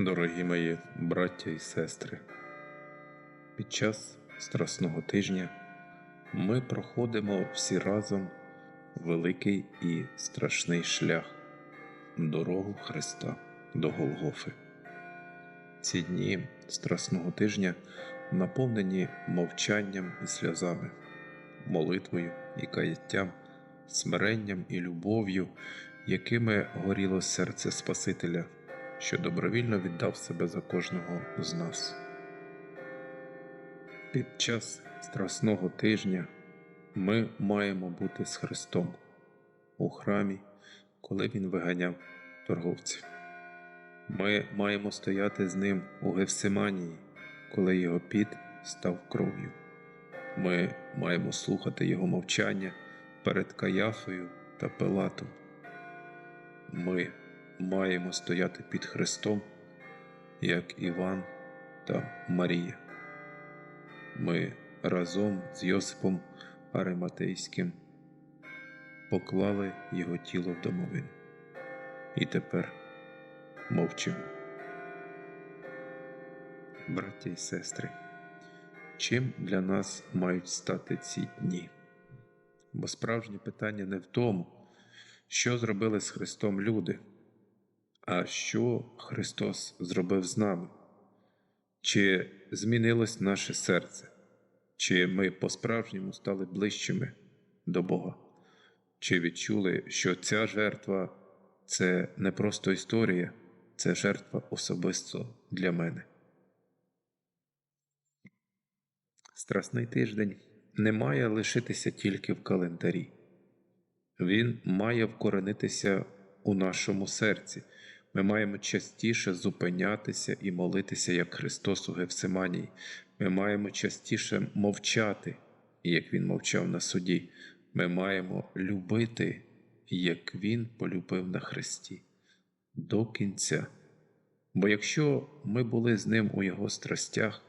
Дорогі мої браття і сестри, під час Страсного тижня ми проходимо всі разом великий і страшний шлях дорогу Христа до Голгофи. Ці дні Страсного тижня наповнені мовчанням і сльозами, молитвою і каяттям, смиренням і любов'ю, якими горіло серце Спасителя, що добровільно віддав себе за кожного з нас. Під час Страсного тижня ми маємо бути з Христом у храмі, коли Він виганяв торговців. Ми маємо стояти з ним у Гевсиманії, коли його піт став кров'ю. Ми маємо слухати його мовчання перед Каяфою та Пилатом. Ми маємо стояти під Христом, як Іван та Марія. Ми разом з Йосипом Ариматейським поклали його тіло в домовину. І тепер мовчимо. Браття і сестри, чим для нас мають стати ці дні? Бо справжнє питання не в тому, що зробили з Христом люди, а що Христос зробив з нами, чи змінилось наше серце, чи ми по-справжньому стали ближчими до Бога, чи відчули, що ця жертва це не просто історія, це жертва особисто для мене. Страсний тиждень не має лишитися тільки в календарі. Він має вкоренитися у нашому серці. Ми маємо частіше зупинятися і молитися, як Христос у Гевсиманії. Ми маємо частіше мовчати, як Він мовчав на суді. Ми маємо любити, як Він полюбив на Христі, до кінця. Бо якщо ми були з Ним у Його страстях,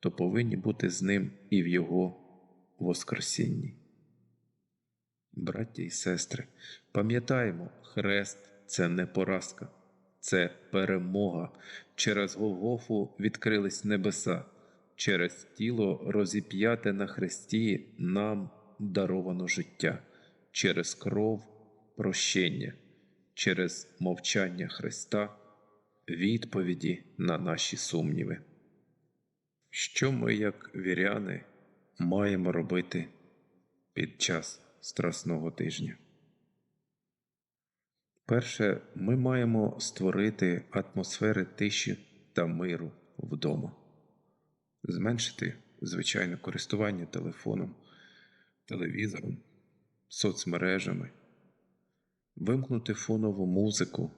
то повинні бути з Ним і в Його Воскресінні. Браття і сестри, пам'ятаємо, хрест це не поразка, це перемога. Через Голгофу відкрились небеса, через тіло розіп'яте на хресті нам даровано життя, через кров прощення, через мовчання Христа, відповіді на наші сумніви. Що ми, як віряни, маємо робити під час Страсного тижня? Перше, ми маємо створити атмосфери тиші та миру вдома, зменшити звичайне користування телефоном, телевізором, соцмережами, вимкнути фонову музику.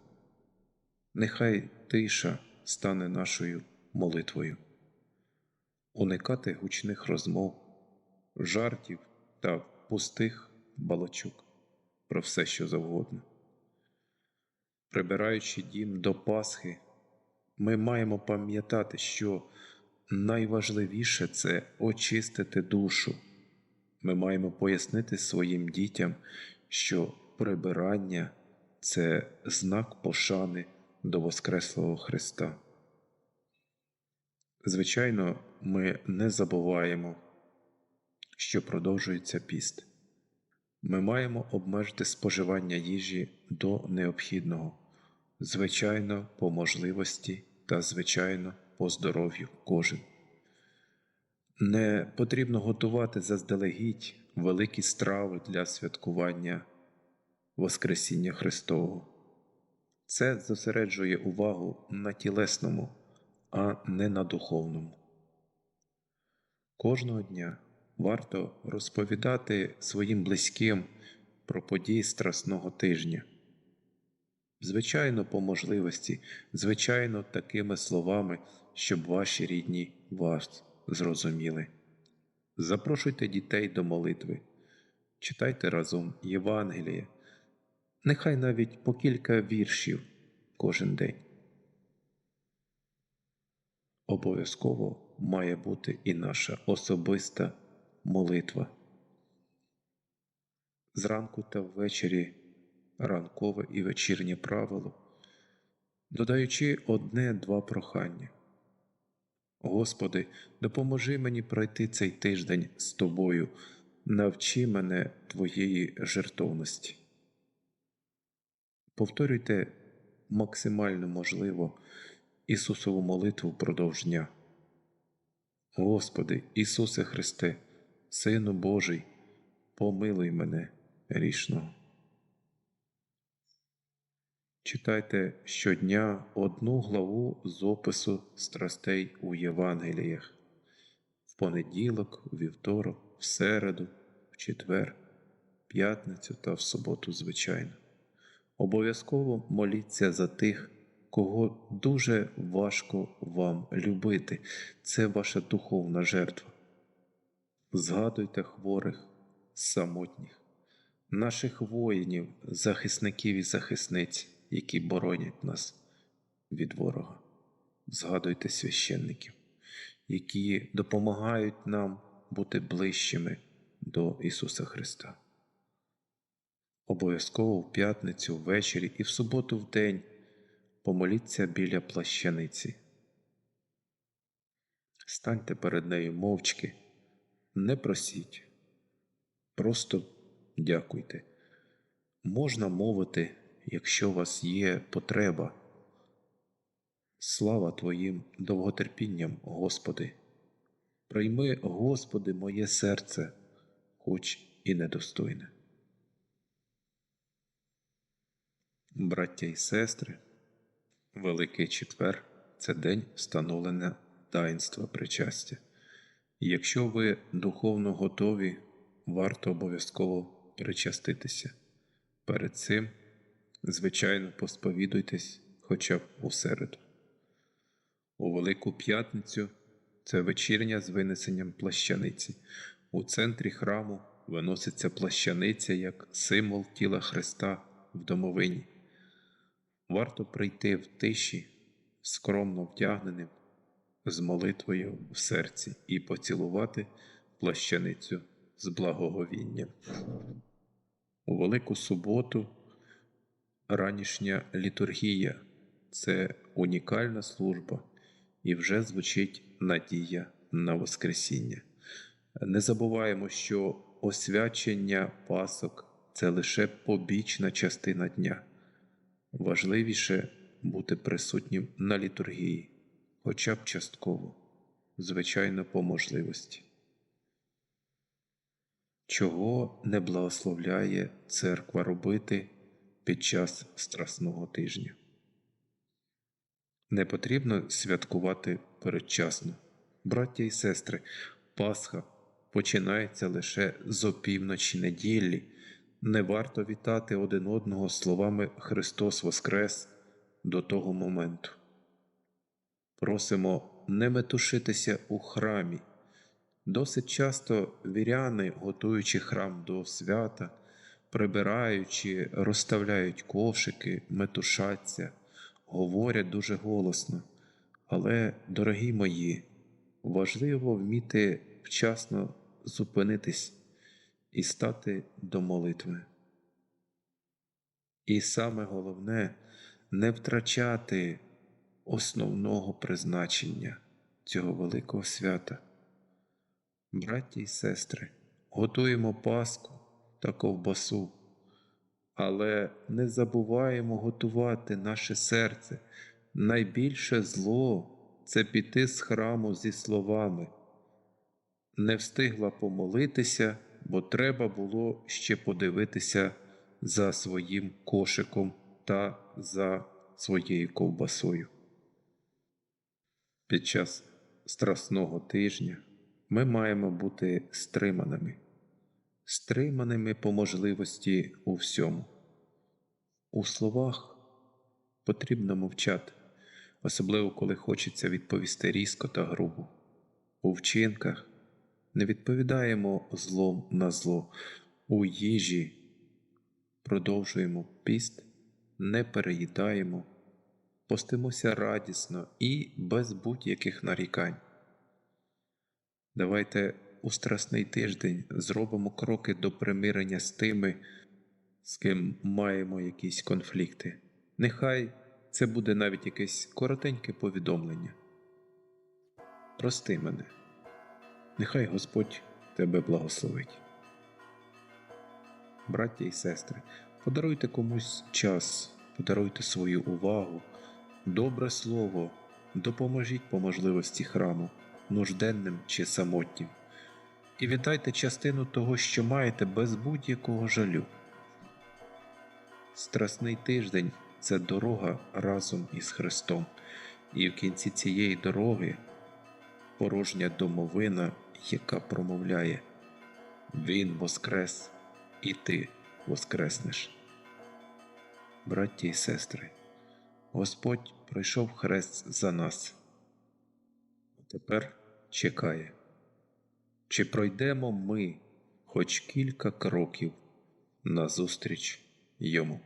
Нехай тиша стане нашою молитвою, уникати гучних розмов, жартів та пустих балачок про все, що завгодно. Прибираючи дім до Пасхи, ми маємо пам'ятати, що найважливіше це очистити душу. Ми маємо пояснити своїм дітям, що прибирання це знак пошани до Воскреслого Христа. Звичайно, ми не забуваємо, що продовжується піст. Ми маємо обмежити споживання їжі до необхідного, звичайно, по можливості та, звичайно, по здоров'ю кожен. Не потрібно готувати заздалегідь великі страви для святкування Воскресіння Христового. Це зосереджує увагу на тілесному, а не на духовному. Кожного дня варто розповідати своїм близьким про події Страсного тижня. Звичайно, по можливості, звичайно, такими словами, щоб ваші рідні вас зрозуміли. Запрошуйте дітей до молитви, читайте разом Євангеліє, нехай навіть по кілька віршів кожен день. Обов'язково має бути і наша особиста молитва. Зранку та ввечері ранкове і вечірнє правило додаючи одне-два прохання. Господи, допоможи мені пройти цей тиждень з Тобою, навчи мене Твоєї жертовності. Повторюйте максимально можливо Ісусову молитву впродовж дня. Господи, Ісусе Христе, Сину Божий, помилуй мене грішного. Читайте щодня одну главу з опису страстей у Євангеліях в понеділок, у вівторок, в середу, в четвер, п'ятницю та в суботу, звичайно. Обов'язково моліться за тих, кого дуже важко вам любити. Це ваша духовна жертва. Згадуйте хворих, самотніх, наших воїнів, захисників і захисниць, які боронять нас від ворога. Згадуйте священників, які допомагають нам бути ближчими до Ісуса Христа. Обов'язково в п'ятницю ввечері і в суботу в день помоліться біля плащаниці. Станьте перед нею мовчки, не просіть, просто дякуйте. Можна мовити, якщо у вас є потреба. Слава Твоїм довготерпінням, Господи. Прийми, Господи, моє серце, хоч і недостойне. Браття і сестри, Великий Четвер це день встановлення таїнства причастя. Якщо ви духовно готові, варто обов'язково причаститися. Перед цим, звичайно, посповідуйтесь хоча б у середу. У Велику П'ятницю це вечірня з винесенням плащаниці. У центрі храму виноситься плащаниця як символ тіла Христа в домовині. Варто прийти в тиші, скромно вдягненим, з молитвою в серці і поцілувати плащаницю з благоговінням. У Велику суботу ранішня літургія це унікальна служба і вже звучить надія на Воскресіння. Не забуваємо, що освячення пасок це лише побічна частина дня. Важливіше бути присутнім на літургії, хоча б частково, звичайно, по можливості. Чого не благословляє церква робити під час Страсного тижня? Не потрібно святкувати передчасно. Браття і сестри, Пасха починається лише з опівночі неділі. Не варто вітати один одного словами Христос Воскрес до того моменту. Просимо не метушитися у храмі. Досить часто віряни, готуючи храм до свята, прибираючи, розставляють кошики, метушаться, говорять дуже голосно. Але, дорогі мої, важливо вміти вчасно зупинитись і стати до молитви. І саме головне не втрачати основного призначення цього великого свята. Браті і сестри, готуємо Пасху та ковбасу, але не забуваємо готувати наше серце. Найбільше зло це піти з храму зі словами. Не встигла помолитися, бо треба було ще подивитися за своїм кошиком та за своєю ковбасою. Під час страсного тижня ми маємо бути стриманими, стриманими по можливості у всьому. У словах потрібно мовчати, особливо коли хочеться відповісти різко та грубо. У вчинках не відповідаємо злом на зло, у їжі продовжуємо піст, не переїдаємо, постимося радісно і без будь-яких нарікань. Давайте у страсний тиждень зробимо кроки до примирення з тими, з ким маємо якісь конфлікти. Нехай це буде навіть якесь коротеньке повідомлення. Прости мене, нехай Господь тебе благословить. Браття і сестри, подаруйте комусь час, подаруйте свою увагу, добре слово, допоможіть по можливості храму, нужденним чи самотнім, і віддайте частину того, що маєте, без будь-якого жалю. Страсний тиждень це дорога разом із Христом, і в кінці цієї дороги порожня домовина, яка промовляє Він воскрес, і ти воскреснеш. Братті і сестри, Господь пройшов хрест за нас. Тепер чекає, чи пройдемо ми хоч кілька кроків назустріч йому.